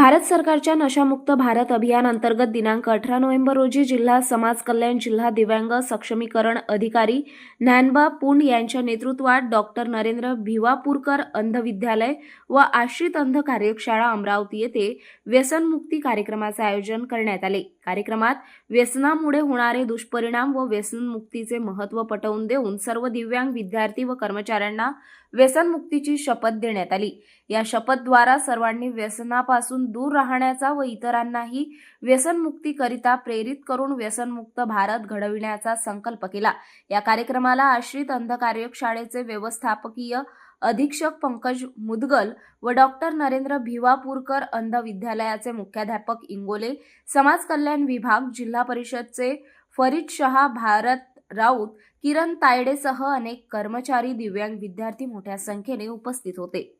भारत सरकारच्या नशामुक्त भारत अभियान अंतर्गत दिनांक अठरा नोव्हेंबर रोजी जिल्हा समाज कल्याण जिल्हा दिव्यांग सक्षमीकरण अधिकारी ज्ञानबा पुंड यांच्या नेतृत्वात डॉक्टर नरेंद्र भिवापूरकर अंध विद्यालय व आश्रित अंध कार्यशाळा अमरावती येथे व्यसनमुक्ती कार्यक्रमाचे आयोजन करण्यात आले. कार्यक्रमात व्यसनामुळे होणारे दुष्परिणाम व व्यसनमुक्तीचे महत्त्व पटवून देऊन सर्व दिव्यांग विद्यार्थी व कर्मचाऱ्यांना व्यसनमुक्तीची शपथ देण्यात आली. या शपथद्वारा सर्वांनी व्यसनापासून दूर राहण्याचा व इतरांनाही व्यसनमुक्तीकरिता प्रेरित करून व्यसनमुक्त भारत घडविण्याचा संकल्प केला. या कार्यक्रमाला आश्रित अंध कार्यशाळेचे व्यवस्थापकीय अधीक्षक पंकज मुदगल व डॉक्टर नरेंद्र भिवापूरकर अंध विद्यालयाचे मुख्याध्यापक इंगोले समाज कल्याण विभाग जिल्हा परिषदचे फरीद शहा भारत राऊत किरण तायडेसह अनेक कर्मचारी दिव्यांग विद्यार्थी मोठ्या संख्येने उपस्थित होते.